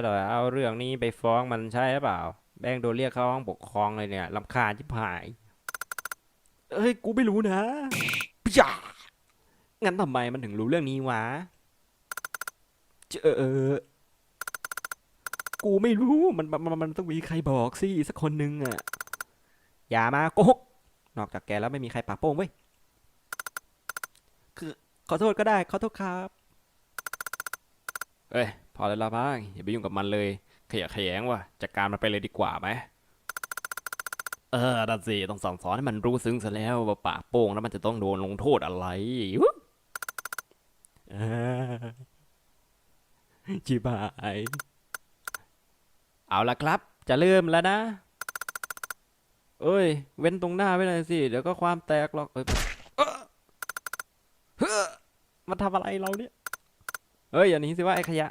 เดี๋ยวเอาเรื่องนี้ไปฟ้องมันใช่หรือเปล่า แบงค์โดนเรียกเข้าห้องปกครองเลยเนี่ยลำคาญชิบหาย เอ้ย กูไม่รู้นะจ้างั้นทำไมมันถึงรู้เรื่องนี้วะเจอเออ กูไม่รู้มันมันมันมันต้องมีใครบอกสิสักคนหนึ่งอะอย่ามาโกหกนอกจากแกแล้วไม่มีใครปากโป้งเว้ย คือ ขอโทษก็ได้ ขอโทษครับ เอ้ยพ อแล้วละบ้างอย่าไปยุ่งกับมันเลย ขยะแขยงว่ะจัดการมันไปเลยดีกว่าไหมเออดันสิต้องสั่งสอนให้มันรู้ซึ้งซะแล้วว่าปากโป้งแล้วมันจะต้องโดนลงโทษอะไรวุ้เออชิบาย เอาละครับ จะเริ่มแล้วนะ เอ้ย เว้นตรงหน้าไว้หน่อยสิ เดี๋ยวก็ความแตกหรอกเออเฮ้อมันทำอะไรเราเนี่ย เอ้ย อย่าหนีสิว่าไอ้ขยะ